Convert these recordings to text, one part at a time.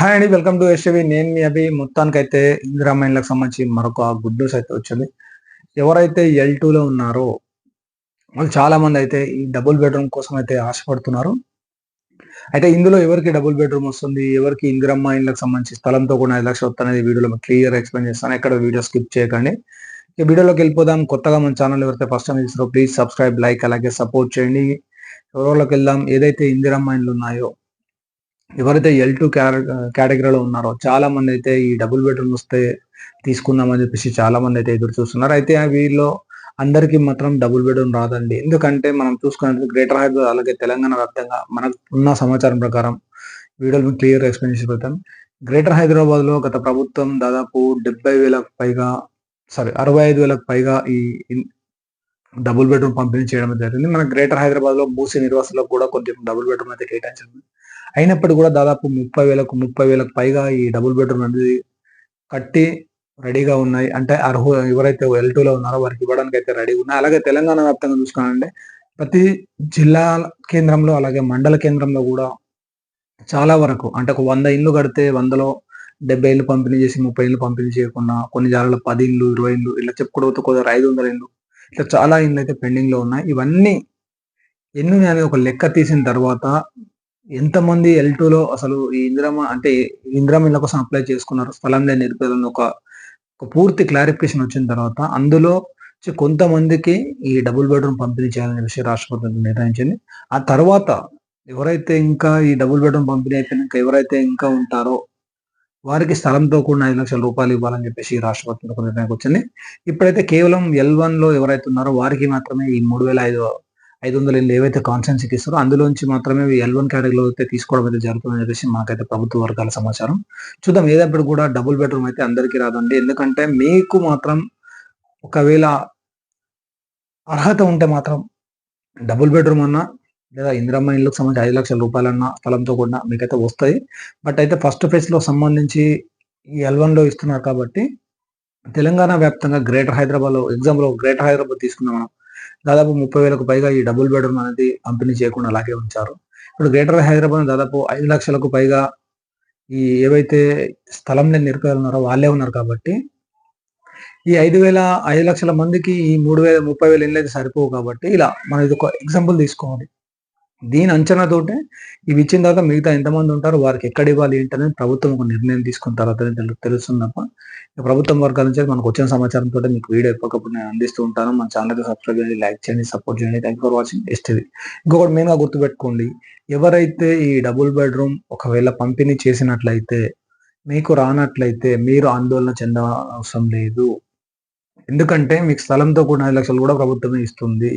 Hi అండి welcome to STV నేను మీ అభి. మొత్తానికైతే ఇందిరా మైన్లకు సంబంధించి మరొక గుడ్ న్యూస్ అయితే వచ్చింది. ఎవరైతే ఎల్లో ఉన్నారో వాళ్ళు చాలా మంది అయితే ఈ డబుల్ బెడ్రూమ్ కోసం అయితే ఆశపడుతున్నారు. అయితే ఇందులో ఎవరికి డబుల్ బెడ్రూమ్ వస్తుంది ఎవరికి ఇందిరమ్మ ఇళ్ళకి సంబంధించి స్థలంతో కూడా ఐదు లక్షలు వస్తుంది వీడియోలో క్లియర్ ఎక్స్ప్లెయిన్ చేస్తాను. ఎక్కడ వీడియో స్కిప్ చేయకండి. ఈ వీడియోలోకి వెళ్ళిపోదాం. కొత్తగా మన ఛానల్ ఎవరైతే ఫస్ట్ టైం చూస్తారో ప్లీజ్ సబ్స్క్రైబ్ లైక్ అలాగే సపోర్ట్ చేయండి. ఎవరోలోకి వెళ్దాం ఏదైతే ఇందిరమ్మ ఇండ్లు ఉన్నాయో ఎవరైతే ఎల్ టూ కేటగిరీలో ఉన్నారో చాలా మంది అయితే ఈ డబుల్ బెడ్రూమ్ వస్తే తీసుకుందామని చెప్పేసి చాలా మంది అయితే ఎదురు చూస్తున్నారు. అయితే వీళ్ళు అందరికి మాత్రం డబుల్ బెడ్రూమ్ రాదండి. ఎందుకంటే మనం చూసుకున్నట్టు గ్రేటర్ హైదరాబాద్ అలాగే తెలంగాణ వ్యాప్తంగా మనకు ఉన్న సమాచారం ప్రకారం వీడియోలు క్లియర్ ఎక్స్ప్లెయిన్ పెడతాం గ్రేటర్ హైదరాబాద్లో గత ప్రభుత్వం దాదాపు డెబ్బై వేలకు పైగా సారీ అరవై ఐదు వేలకు పైగా ఈ డబుల్ బెడ్రూమ్ పంపిణీ చేయడం జరిగింది. మన గ్రేటర్ హైదరాబాద్లో మూసి నిర్వాసులకు కూడా కొంచెం డబుల్ బెడ్రూమ్ అయితే కేటాయించింది అయినప్పటికీ కూడా దాదాపు ముప్పై వేలకు ముప్పై వేలకు పైగా ఈ డబుల్ బెడ్రూమ్ అనేది కట్టి రెడీగా ఉన్నాయి. అంటే అర్హు ఎవరైతే ఎల్లో ఉన్నారో వారికి ఇవ్వడానికి అయితే రెడీగా ఉన్నాయి. అలాగే తెలంగాణ వ్యాప్తంగా చూసుకున్నానంటే ప్రతి జిల్లా కేంద్రంలో అలాగే మండల కేంద్రంలో కూడా చాలా వరకు అంటే ఒక వంద ఇల్లు కడితే వందలో డెబ్బై ఇళ్ళు పంపిణీ చేసి ముప్పై ఇల్లు పంపిణీ చేయకుండా కొన్ని జాలలో పది ఇల్లు ఇరవై ఇల్లు ఇలా చెప్పుకోవద్దు కొద్దిగా ఐదు వందల ఇల్లు ఇట్లా చాలా ఇళ్ళు అయితే పెండింగ్లో ఉన్నాయి. ఇవన్నీ ఎన్ని అనేది ఒక లెక్క తీసిన తర్వాత ఎంతమంది ఎల్లో అసలు ఈ ఇందిరమ్మ అంటే ఇందిరమ్మ ఇళ్ళ కోసం అప్లై చేసుకున్నారు? స్థలం లేని నిరుపేదలను ఒక ఒక పూర్తి క్లారిఫికేషన్ వచ్చిన తర్వాత అందులో కొంతమందికి ఈ డబుల్ బెడ్రూమ్ పంపిణీ చేయాలనే విషయం రాష్ట్రపతి నిర్ణయించింది. ఆ తర్వాత ఎవరైతే ఇంకా ఈ డబుల్ బెడ్రూమ్ పంపిణీ అయిపోయినాక ఎవరైతే ఇంకా ఉంటారో వారికి స్థలంతో కూడిన ఐదు లక్షల రూపాయలు ఇవ్వాలని చెప్పేసి రాష్ట్రపతి ఒక నిర్ణయం వచ్చింది. ఇప్పుడైతే కేవలం ఎల్ వన్లో ఎవరైతే ఉన్నారో వారికి మాత్రమే ఈ మూడు వేల ఐదు ఐదు వందల ఇల్లు ఏవైతే కాన్సెన్సీకి ఇస్తారో అందులోంచి మాత్రమే ఎల్ వన్ కేటగిరీలో అయితే తీసుకోవడం అయితే జరుగుతుందని చెప్పేసి మాకైతే ప్రభుత్వ వర్గాల సమాచారం. చూద్దాం ఏదప్పుడు కూడా డబుల్ బెడ్రూమ్ అయితే అందరికీ రాదండి. ఎందుకంటే మీకు మాత్రం ఒకవేళ అర్హత ఉంటే మాత్రం డబుల్ బెడ్రూమ్ అన్నా లేదా ఇందిరమ్మ ఇళ్ళకి సంబంధించి ఐదు లక్షల రూపాయలన్న స్థలంతో కూడా మీకైతే వస్తాయి. బట్ అయితే ఫస్ట్ ఫేజ్లో సంబంధించి ఈ ఎల్వన్లో ఇస్తున్నారు కాబట్టి తెలంగాణ వ్యాప్తంగా గ్రేటర్ హైదరాబాద్లో ఎగ్జాంపుల్ గ్రేటర్ హైదరాబాద్ తీసుకున్నాం మనం. దాదాపు ముప్పై వేలకు పైగా ఈ డబుల్ బెడ్రూమ్ అనేది పంపిణీ చేయకుండా అలాగే ఉంచారు. ఇప్పుడు గ్రేటర్ హైదరాబాద్ దాదాపు ఐదు లక్షలకు పైగా ఈ ఏవైతే స్థలం లేని నిరుపేదలు ఉన్నారో వాళ్ళే ఉన్నారు కాబట్టి ఈ ఐదు వేల ఐదు లక్షల మందికి ఈ మూడు వేల ముప్పై వేల ఇళ్ళు అయితే సరిపోవు కాబట్టి ఇలా మనం ఇది ఒక ఎగ్జాంపుల్ తీసుకోవాలి. దీని అంచనాతోటే ఇవి ఇచ్చిన తర్వాత మిగతా ఎంతమంది ఉంటారు వారికి ఎక్కడ ఇవ్వాలి ఏంటనేది ప్రభుత్వం ఒక నిర్ణయం తీసుకున్న తర్వాత తెలుస్తుంది తప్ప ప్రభుత్వం వర్గాల నుంచి మనకు వచ్చిన సమాచారంతో మీకు వీడియో ఎప్పటికప్పుడు నేను అందిస్తూ ఉంటాను. మన ఛానల్కి సబ్స్క్రైబ్ చేయండి లైక్ చేయండి సపోర్ట్ చేయండి. థ్యాంక్ ఫర్ వాచింగ్ ఎస్టీవీ ఇంకొకటి మెయిన్గా గుర్తుపెట్టుకోండి. ఎవరైతే ఈ డబుల్ బెడ్రూమ్ ఒకవేళ పంపిణీ చేసినట్లయితే మీకు రానట్లయితే మీరు ఆందోళన చెందవసరం లేదు. ఎందుకంటే మీకు స్థలంతో కూడిన ఐదు లక్షలు కూడా ప్రభుత్వమే ఇస్తుంది.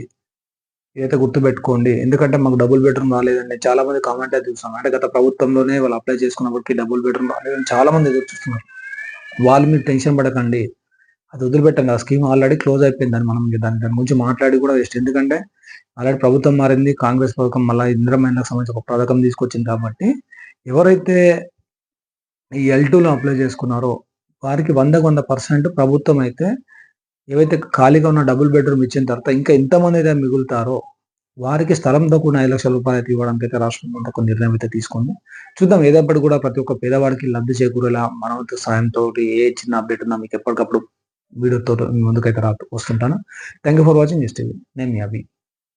ఇదైతే గుర్తుపెట్టుకోండి ఎందుకంటే మాకు డబుల్ బెడ్రూమ్ రాలేదండి. చాలా మంది కామెంట్ అయితే చూస్తాం అంటే గత ప్రభుత్వంలోనే వాళ్ళు అప్లై చేసుకున్నప్పటికీ డబుల్ బెడ్రూమ్ రాలేదని చాలా మంది ఎదురు చూస్తున్నారు. వాళ్ళు మీరు టెన్షన్ పడకండి. అది వదిలిపెట్టండి. ఆ స్కీమ్ ఆల్రెడీ క్లోజ్ అయిపోయిందని మనం దాని దాని గురించి మాట్లాడి కూడా వేస్ట్ ఎందుకంటే ఆల్రెడీ ప్రభుత్వం మారింది కాంగ్రెస్ పథకం మళ్ళీ ఇంద్రమైన సంబంధించి ఒక పథకం తీసుకొచ్చింది కాబట్టి ఎవరైతే ఈ ఎల్ టూలో అప్లై చేసుకున్నారో వారికి వందకు వంద పర్సెంట్ ప్రభుత్వం అయితే ఏవైతే ఖాళీగా ఉన్న డబుల్ బెడ్రూమ్ ఇచ్చిన తర్వాత ఇంకా ఎంతమంది అయితే మిగులుతారో వారికి స్థలంతో కూడా ఐదు లక్షల రూపాయలు అయితే ఇవ్వడానికి అయితే రాష్ట్రం ఒక నిర్ణయం అయితే తీసుకుంది. చూద్దాం ఏదప్పుడు కూడా ప్రతి ఒక్క పేదవాడికి లబ్ధి చేకూరేలా మనవంతు సాయంతో ఏ చిన్న అప్డేట్ ఉన్నా మీకు ఎప్పటికప్పుడు వీడియోతో ముందుకైతే రా వస్తుంటాను. Thank you for watching just నేను మీ అభి.